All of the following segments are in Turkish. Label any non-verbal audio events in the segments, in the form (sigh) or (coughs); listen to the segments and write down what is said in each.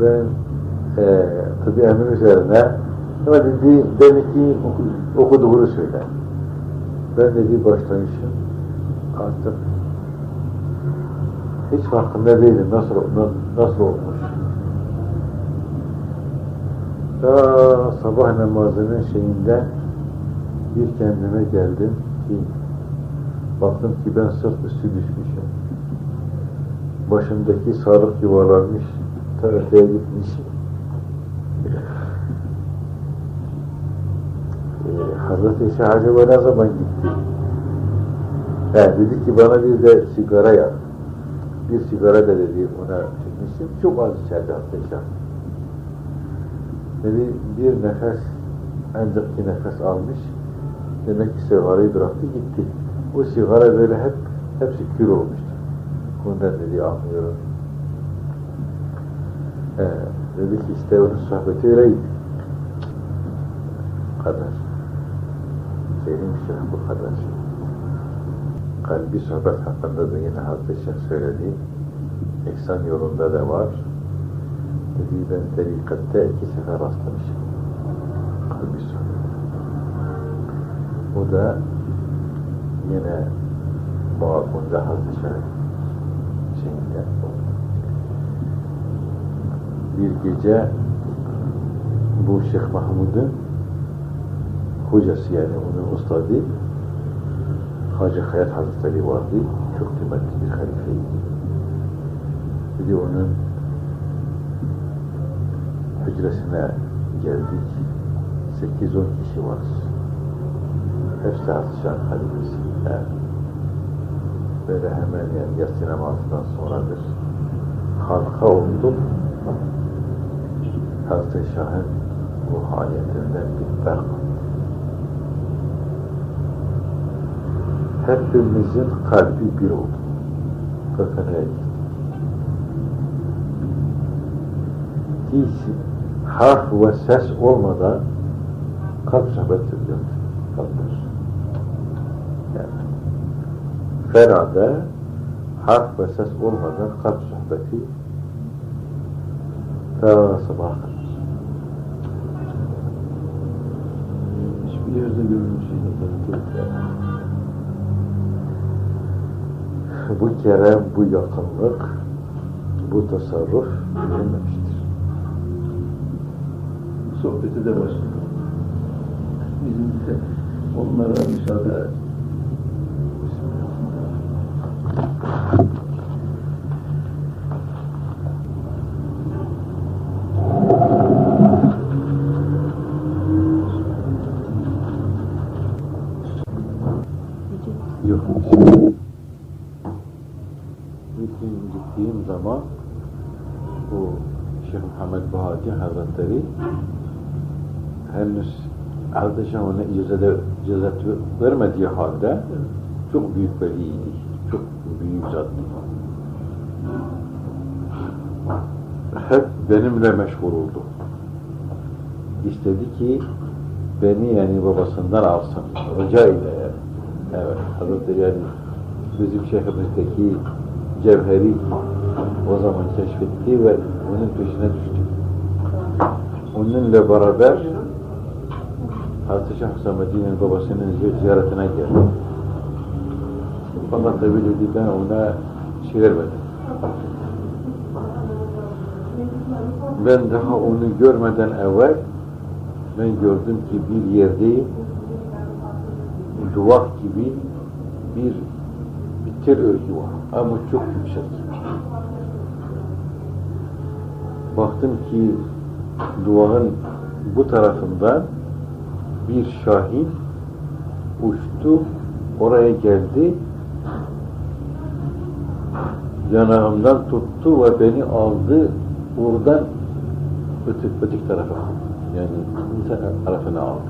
ben e, tabi emir üzerine ama dedi, demek ki okuduğunu söyle. Ben dedi başlamışım artık hiç farkında değilim nasıl nasıl olmuş. Ta sabah namazının şeyinde bir kendime geldim ki baktım ki ben sırt üstü düşmüşüm. Başımdaki sağlık yuvarlanmış, ta öteye gitmiş. ee, Hazreti Şah acaba ne zaman gitti? He, dedi ki bana bir de sigara yak. Bir sigara da dedi ona çekmiştim. Çok az içerdi Hazreti Şah. Dedi bir nefes ancak bir nefes almış. Demek ki sigarayı bıraktı gitti. O sigara böyle hep hepsi kür olmuştu. Bundan dedi anlıyorum. Ee, dedi ki işte onun sohbeti öyleydi. Bu kadar. Benim şey bu kadar. Kalbi sohbet hakkında da yine Hazreti söyledi. İhsan yolunda da var. Dedi ben tarikatte iki sefer rastlamışım. Kalbi sohbet. Bu da yine muhakkunda Hazreti Şeyh şeyinde bir gece bu Şeyh Mahmud'un hocası yani onun ustadı Hacı Hayat Hazretleri vardı. Çok kıymetli bir halifeydi. Bir de onun hücresine geldik. 8-10 kişi var. Hepsi Hazreti halifesi. Böyle hemen yani yatsı namazından sonradır. Halka olduk. Hazreti Şah'ın ruhaniyetinden bir berk hepimizin kalbi bir oldu. Fıkhına Hiç harf ve ses olmadan kalp sohbet ediyordu. Kalpler. Yani ferada harf ve ses olmadan kalp sohbeti ta sabah şey yok. bu kerem, bu yakınlık, bu tasarruf bilinmemiştir. Sohbeti de başladı. Bizim de onlara müsaade Yok. Bütün gittiğim zaman bu Şeyh Muhammed Bahati Hazretleri henüz Hazreti ona icazet, icazet vermediği halde çok büyük veliydi. Çok büyük zattı. Hep benimle meşgul oldu. İstedi ki beni yani babasından alsın. Rica ile yani. Evet, Hazretleri yani bizim şehrimizdeki cevheri o zaman keşfetti ve onun peşine düştü. Onunla beraber Hazreti Şeyh Hüsamettin'in babasının ziyaretine geldi. Fakat tabi dedi ben ona şey vermedim. Ben daha onu görmeden evvel ben gördüm ki bir yerde duvak gibi bir tel örgü var ama çok yüksek. Baktım ki duvağın bu tarafından bir şahin uçtu, oraya geldi, yanağımdan tuttu ve beni aldı, oradan öteki, öteki tarafa, yani insan tarafına aldı.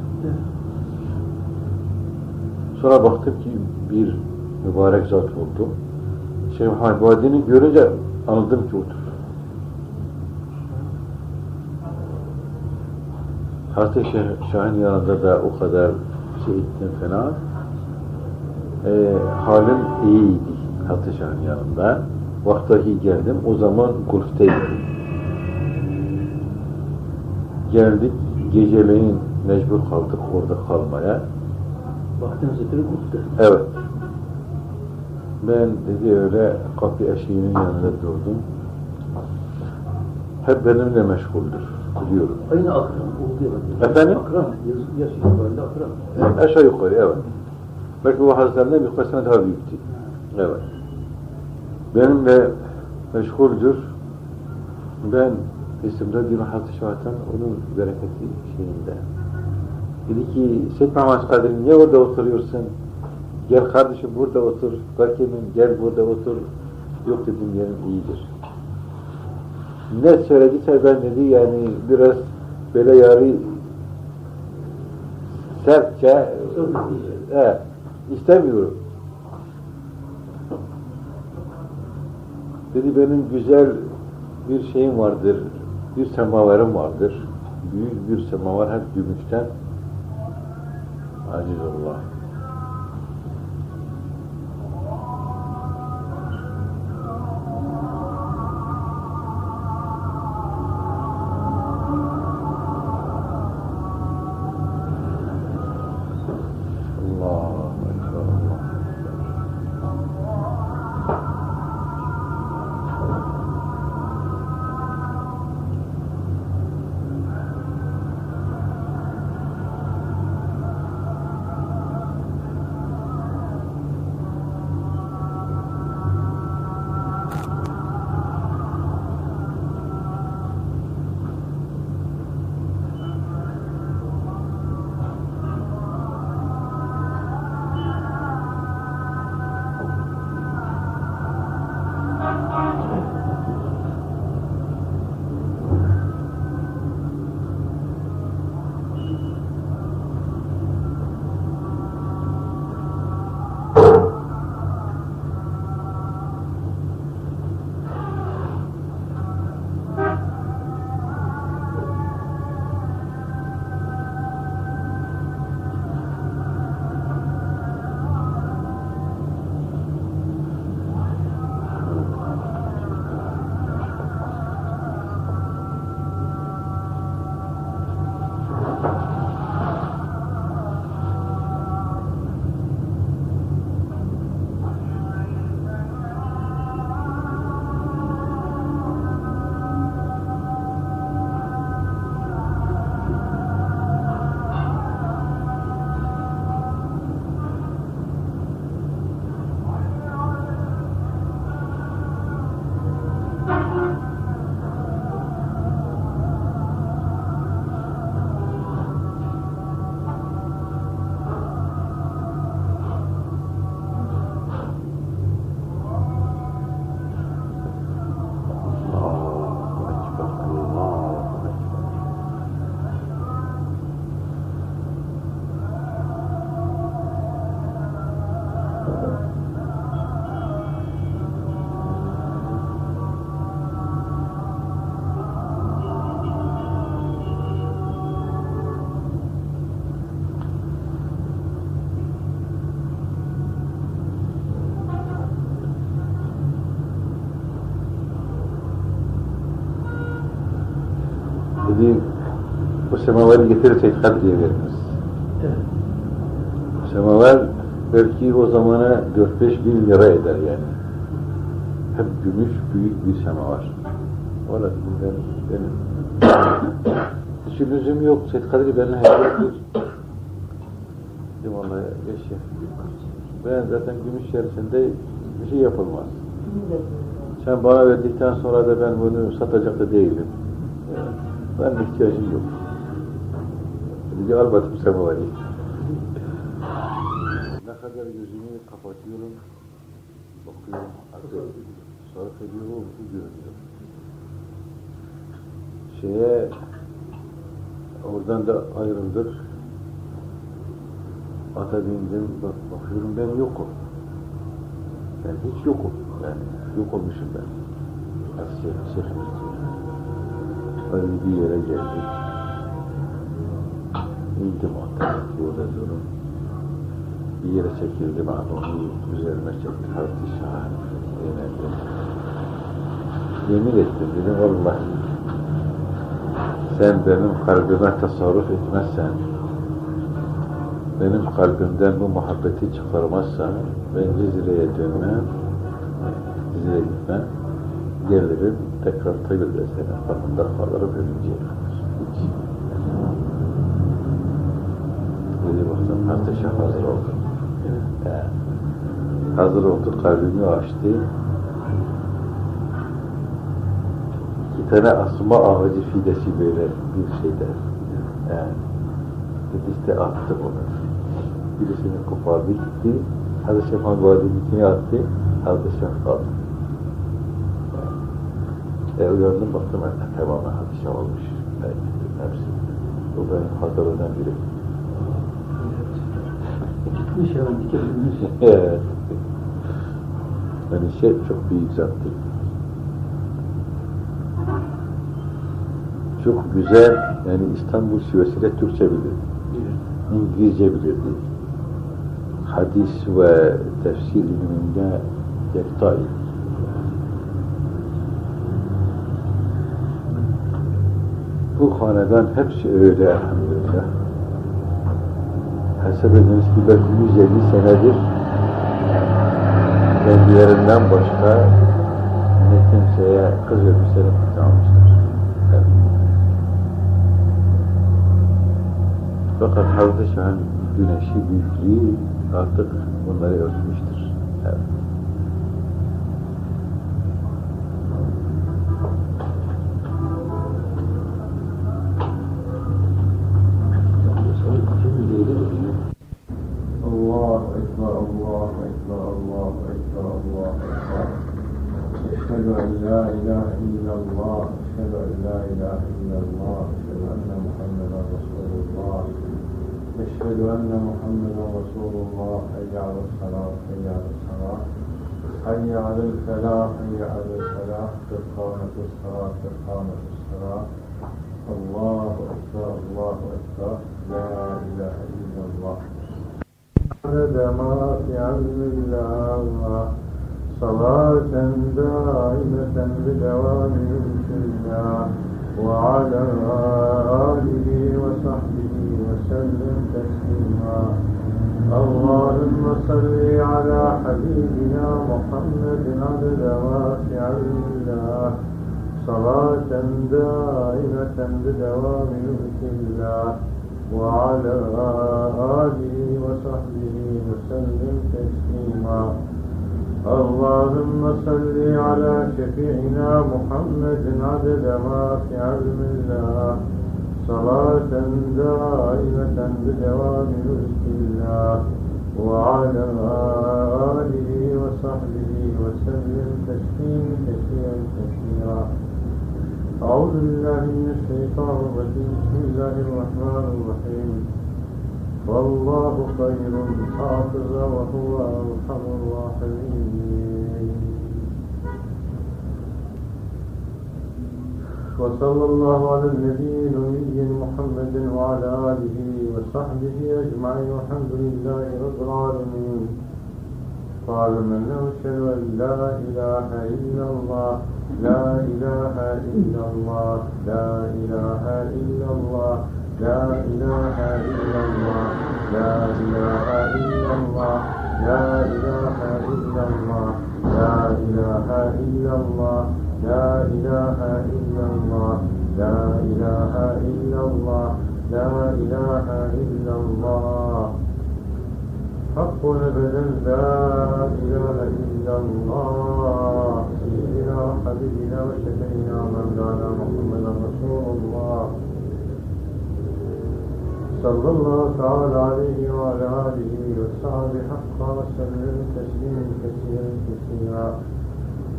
Sonra baktım ki bir mübarek zat oldu. Şeyh Muhammed Vadi'ni görünce anladım ki odur. Hazreti Şah'ın yanında da o kadar şey ettim fena. E, halim iyiydi Hazreti Şah'ın yanında. Vaktahi geldim. O zaman Gulf'teydim. Geldik, geceleyin mecbur kaldık orada kalmaya. Baktınız ötürü gitti. Evet. Ben dedi öyle kapı eşiğinin yanında durdum. Hep benimle meşguldür, biliyorum. Aynı akran oldu ya. Efendim? Akran, yaş, itibariyle akran. Yani aşağı yukarı, evet. Belki bu hazlarında birkaç sene daha büyüktü. Evet. Benimle meşguldür. Ben isimde bir Hazreti Şahat'ın onun bereketi şeyinde. Dedi ki, Seyyid Mehmet Kadir niye orada oturuyorsun? Gel kardeşim burada otur. Bakayım gel burada otur. Yok dedim yerim iyidir. Ne söylediyse ben dedi yani biraz böyle yarı sertçe he, istemiyorum. Dedi benim güzel bir şeyim vardır, bir semavarım vardır. Büyük bir semavar hep gümüşten. Acizullah. Bu semavarı getirirsek Kadriye veririz. Evet. Semaver belki o zamana 4-5 bin lira eder yani. Hep gümüş büyük bir semavar. Dedim ben, benim. Hiç lüzum yok. Seyyid Kadri benimle hediyedir. Dedim vallahi yaşa. Ben zaten gümüş içerisinde bir şey yapılmaz. Sen bana verdikten sonra da ben bunu satacak da değilim. Ben ihtiyacım yok. Dedi al bakayım semavarı. Ne kadar gözümü kapatıyorum, bakıyorum, artık sarf ediyorum, bu görünüyor. Şeye, oradan da ayrıldık. Ata bindim, bak, bakıyorum ben yokum. Ben hiç yokum. Yani yok olmuşum ben. Şeyhimiz diyor. Öyle bir yere geldik. İndim ata, yolda durum. Bir yere çekildim abi, onu üzerime çekti. Hazreti Şah yöneldim. Yemin ettim dedim vallahi sen benim kalbime tasarruf etmezsen, benim kalbimden bu muhabbeti çıkarmazsan, ben Cizre'ye dönmem, Cizre'ye gitmem, gelirim, tekrar Tayıl'da senin farkında kalırım ölünceye kadar. Hiç. Dedi baktım, ateşe hazır oldu. He. Hazır oldu, kalbimi açtı. İki tane asma ağacı fidesi böyle bir şeyde. Yani, işte attı onu. Birisini kopardı gitti. Hazreti Şafak'ın vadinin içine attı. Hazreti Şafak aldı. E, uyandım baktım tamamen hadise olmuş. Evet, hepsi. Bu benim hatırladığım biri. Ya, dikebilmiş. Evet. Yani şey çok büyük zattı. Çok güzel, yani İstanbul Sivasi'yle Türkçe bilirdi. İngilizce bilirdi. Hadis ve tefsir ilminde yektaydı. Bu hanedan hepsi öyle elhamdülillah. Hesap ediniz ki belki 150 senedir kendilerinden başka ne kimseye kız sene almışlar. Evet. Fakat Hazreti Şah'ın güneşi büyüklüğü artık bunları örtmüştür. Evet. أكبر الله أكبر الله أكبر. أشهد أن لا إله إلا الله أشهد أن لا إله إلا الله أشهد أن محمدا رسول الله. أشهد أن محمدا رسول الله حي على الصلاة حي على الصلاة. حي على الفلاح حي على الفلاح. قد الصلاة قد الصلاة. الله أكبر الله أكبر. لا إله إلا الله. عدد ما في علم الله صلاة دائمة بدوام الله وعلى آله وصحبه وسلم تسليما. اللهم صل على حبيبنا محمد عدد ما في علم الله صلاة دائمة بدوام ملك الله وعلى آله وصحبه وسلم تسليما. اللهم صل على شفيعنا محمد عدد ما في علم الله. صلاة دائمة بدوام ملك الله. وعلى آله وصحبه وسلم تسليما كثيرا كثيرا. أعوذ بالله من الشيطان الرجيم. بسم الله الرحمن الرحيم. والله خير حافظا وهو أرحم الراحمين. وصلى الله على النبي الأمي محمد وعلى آله وصحبه أجمعين. والحمد لله رب العالمين. قال من أشهد أن لا إله إلا الله لا إله إلا الله لا إله إلا الله لا إله إلا الله لا إله إلا الله لا إله إلا الله لا إله إلا الله لا إله إلا الله لا إله إلا الله لا إله إلا الله حق أبدا لا إله إلا الله وحبيبنا وشفينا مولانا محمد رسول الله. صلى الله تعالى عليه وعلى آله وصحبه حقا وسلم تسليما كثيرا كثيرا.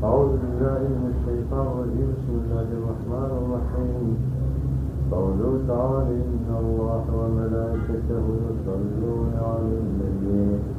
أعوذ بالله من الشيطان الرجيم. بسم الله الرحمن الرحيم. قوله تعالى إن الله وملائكته يصلون على النبي.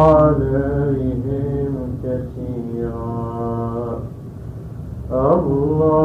عليهم كثيرا. الله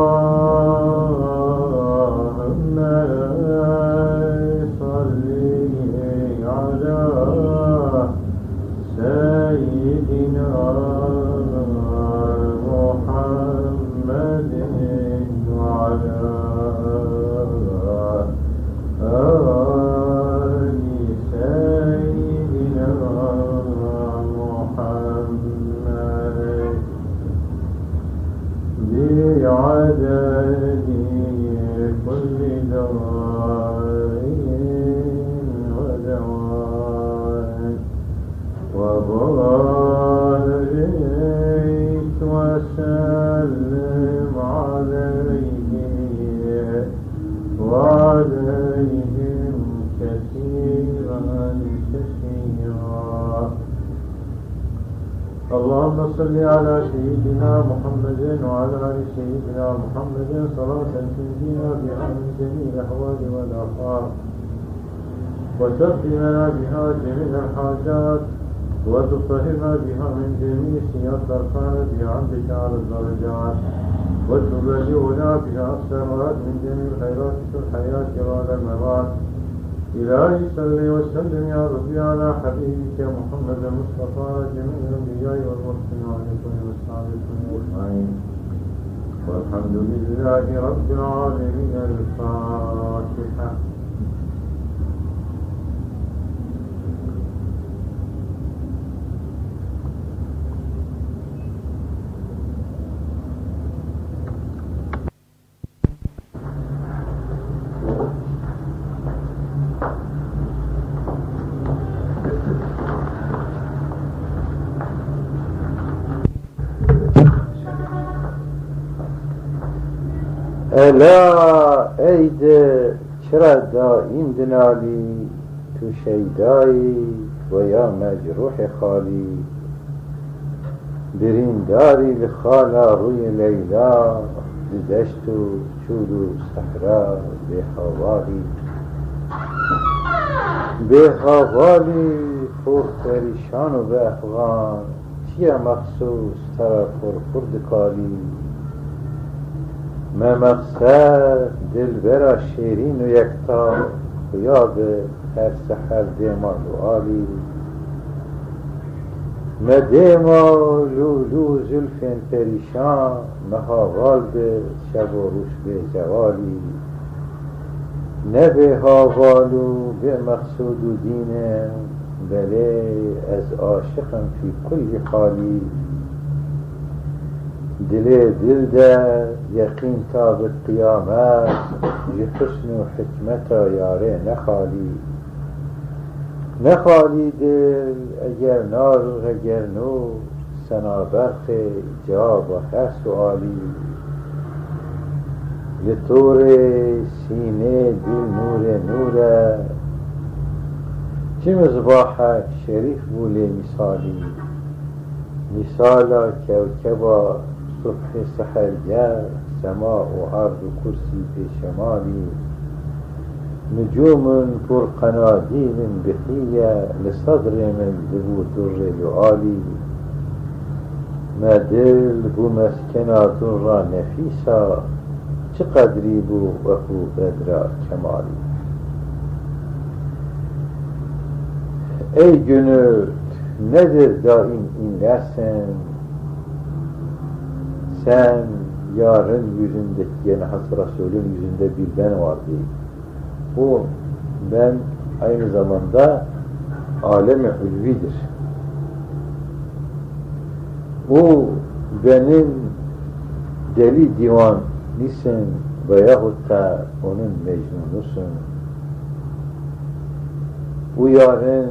وعليهم كثيرا كثيرا. اللهم صل على سيدنا محمد وعلى آل سيدنا محمد صلاة تنجينا بها من جميع الأحوال والافعال وتقضي لنا بها جميع الحاجات وتطهرنا بها من جميع سيئات الأركان بعمدك على الدرجات وتبلغنا بها الثمرات من جميع الخيرات في الحياة وعلى الممات. إلهي صل وسلم يا ربي على حبيبك محمد المصطفى جميع الأنبياء والمرسلين وعليكم وصحبه أجمعين. والحمد لله رب العالمين الفاتحة. لا عید چرا دائم دنالی تو شیدایی و یا مجروح خالی؟ برین داری لخالا روی لیلا دشت و چود و صحرا به حوالی به حوالی پر پریشان و به افغان چیه مخصوص طرف پر کرد مقصد دلبرا شیرین و یکتا خیاب هر سحر دیما عالی ما دیما لولو زلفین پریشان مهاوال به شب و روش به جوالی. نه به حوالو به مقصود و دینه بله از عاشقم فی کل دل دل ده یقین تا به قیامت. ی حسن و حکمت یاره نخالی. نخالی دل اگر نار و اگر نور سنابرق جواب و هر سوالی. ی طور سینه دل نور نوره چه مصباح شریف بوله مثالی. مثالا کوکبا صبح سحرگر سماع و عرض و کرسی به شمالی نجوم پر قنادیل بخیه لصدر من ذبو در لعالی ما دل بو مسکنات را نفیسا چه قدری بو وکو بدرا kemali Ey gönül nedir daim inlersen sen yarın yüzündeki yani Hazreti Resul'ün yüzünde bir ben vardı. Bu ben aynı zamanda alemi ulvidir. Bu benim deli divan nisin veyahut da onun mecnunusun. Bu yarın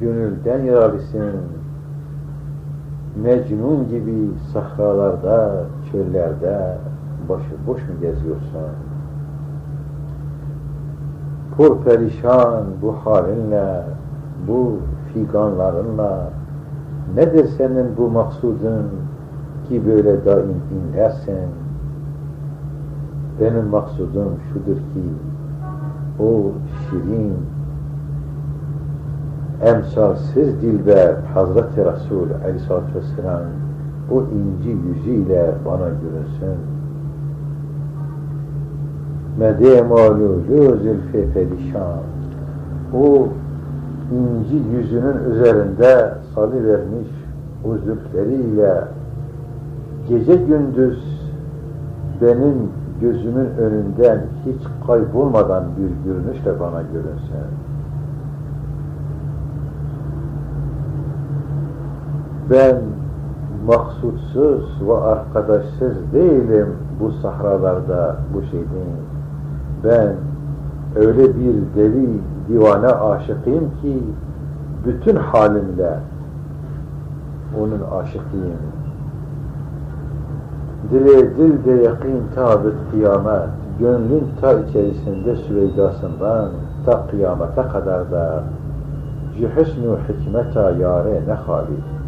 gönülden yaralısın. Mecnun gibi sahralarda, çöllerde başı boş mu geziyorsun? Pur perişan bu halinle, bu figanlarınla nedir senin bu maksudun ki böyle daim inlersin? Benim maksudum şudur ki o şirin emsalsiz dilber Hazreti Resul Aleyhisselatü Vesselam o inci yüzüyle bana görünsün. Mede malulu zülfe perişan o inci yüzünün üzerinde salı vermiş o zülfleriyle gece gündüz benim gözümün önünden hiç kaybolmadan bir görünüşle bana görünsün. Ben maksutsuz ve arkadaşsız değilim bu sahralarda bu şeyin. Ben öyle bir deli divane aşıkıyım ki bütün halimle onun aşıkıyım. Dile dilde yakin tabit kıyamet, gönlün ta içerisinde süveydasından ta kıyamete kadar da cihüsnü hikmeta yare ne hali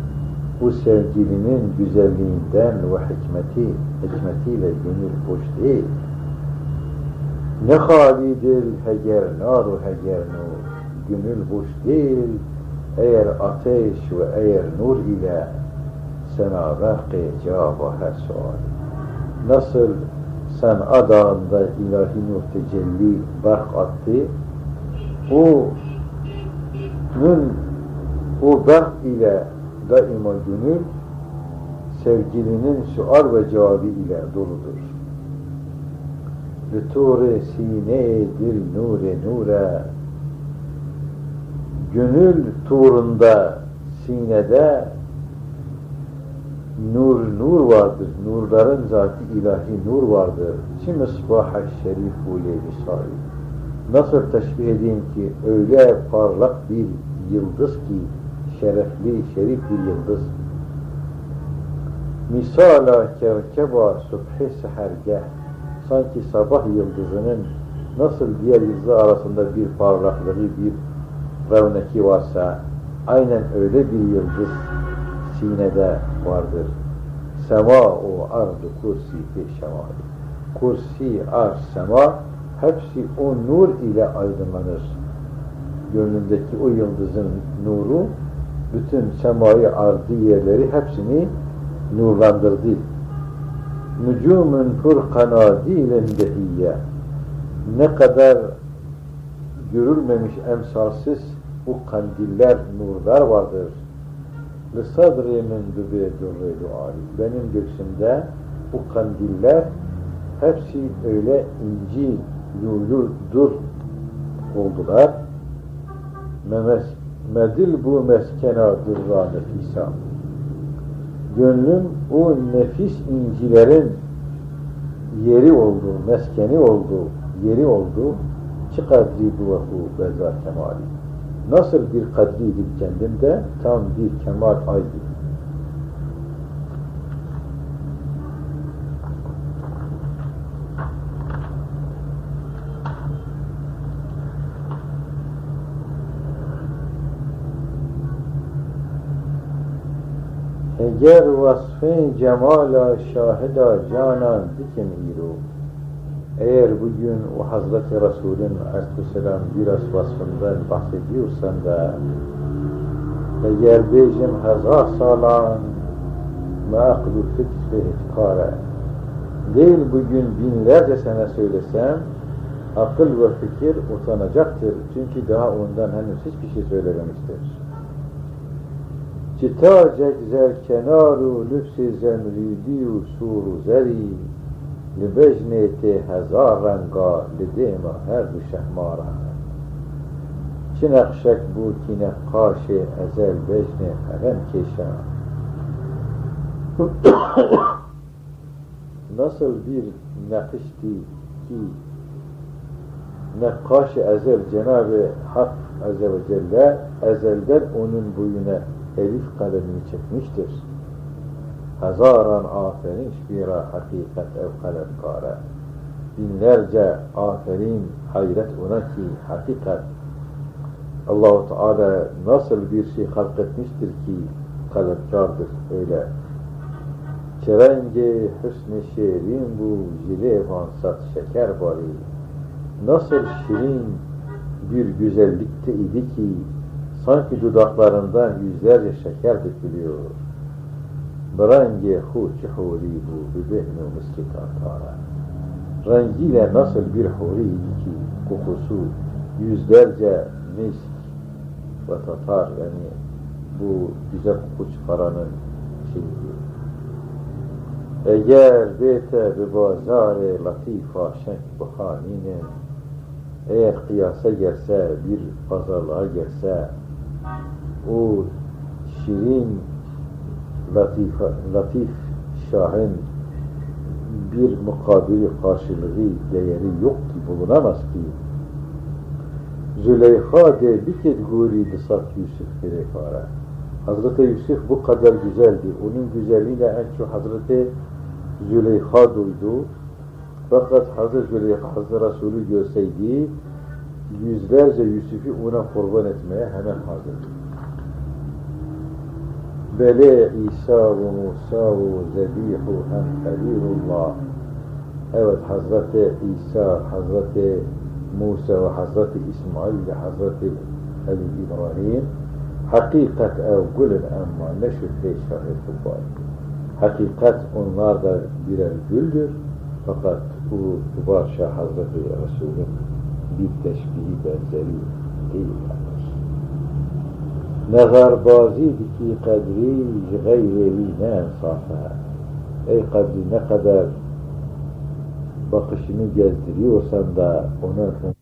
bu sevgilinin güzelliğinden ve hikmeti, hikmetiyle gönül boş değil. Ne halidir heger naru heger nur, gönül boş değil, eğer ateş ve eğer nur ile senaverke cevabı her sual. Nasıl sen adağında ilahi nur tecelli bark attı, o nun o bark ile daima gönül sevgilinin sual ve cevabı ile doludur. Lüture sine dil nure nure Gönül turunda sinede nur nur vardır. Nurların zatı ilahi nur vardır. Çi misbah şerif bu misali. Nasıl teşbih edeyim ki öyle parlak bir yıldız ki şerefli, şerif bir yıldız. Misala kevkeba subhi sehergeh sanki sabah yıldızının nasıl diğer yıldızlar arasında bir parlaklığı, bir revneki varsa aynen öyle bir yıldız sinede vardır. Sema o ardı kursi fi şemali. Kursi, arz, sema hepsi o nur ile aydınlanır. Gönlündeki o yıldızın nuru bütün semayı ardiyeleri hepsini nurlandırdı. Nucumun furkanadilen dehiyye ne kadar görülmemiş emsalsiz bu kandiller, nurlar vardır. Lisadri min dübedurreydu arif. Benim göğsümde bu kandiller hepsi öyle inci, yuyuldur oldular. Memes medil bu meskena durra nefisa. Gönlün o nefis incilerin yeri oldu, meskeni oldu, yeri oldu. Çi kadri bu vahu beza kemali. Nasıl bir kadriydi kendimde, tam bir kemal aydı. Eğer vasfın cemala şahida canan dikim iru eğer bugün o Hazreti Resul'ün aleyhisselam biraz vasfından bahsediyorsan da eğer bejim hazar salan ma aklu fikri ifkara değil bugün binlerce sene söylesem akıl ve fikir utanacaktır. Çünkü daha ondan henüz hiçbir şey söylememiştir. Citacek zer kenaru lübsi zemridi suru zeri libejneti hezar renga lidema her du şehmara çi nekşek bu ki nekkaşi ezel bejne herem keşa (coughs) nasıl bir nakışti ki nekkaş ezel Cenab-ı Hak Azze ve Celle ezelden onun boyuna elif kalemini çekmiştir. Hazaran aferin şbira hakikat ev kalemkara. Binlerce aferin hayret ona ki hakikat Allahu Teala nasıl bir şey halk etmiştir ki kalemkardır öyle. Çerenge hüsn-i şirin bu jile vansat şeker bari nasıl şirin bir güzellikte idi ki sanki dudaklarından yüzlerce şeker dökülüyor. Brangi huçi huri bu bibehnu miski tantara. Rengiyle nasıl bir huri idi ki kokusu yüzlerce misk ve tatar yani bu güzel koku çıkaranın şeyi. Eğer bete bi bazar latifa şenk bu eğer kıyasa gelse, bir pazarlığa gelse, o şirin, latif, latif şahin bir mukabili karşılığı değeri yok ki, bulunamaz ki. Züleyha de bir kez guriydi sat Yusuf Firefara. Hazreti Yusuf bu kadar güzeldi. Onun güzelliğiyle en çok Hazreti Züleyha duydu. Fakat Hazreti Züleyha Hazreti Resulü görseydi yüzlerce Yusuf'u ona kurban etmeye hemen hazır. Bele İsa ve Musa ve Zebihu hem Halilullah. Evet Hazreti İsa, Hazreti Musa ve Hazreti İsmail ve Hazreti Ali İbrahim hakikat ev gülün ama ne şüphe şahit. Hakikat onlar da birer güldür fakat bu Kubarşah Hazreti Resul'ün bir teşbihi benzeri değillerdir. Ne garbaziydi ki kadri gayrevi ne ensafa. Ey kadri ne kadar bakışını gezdiriyorsan da ona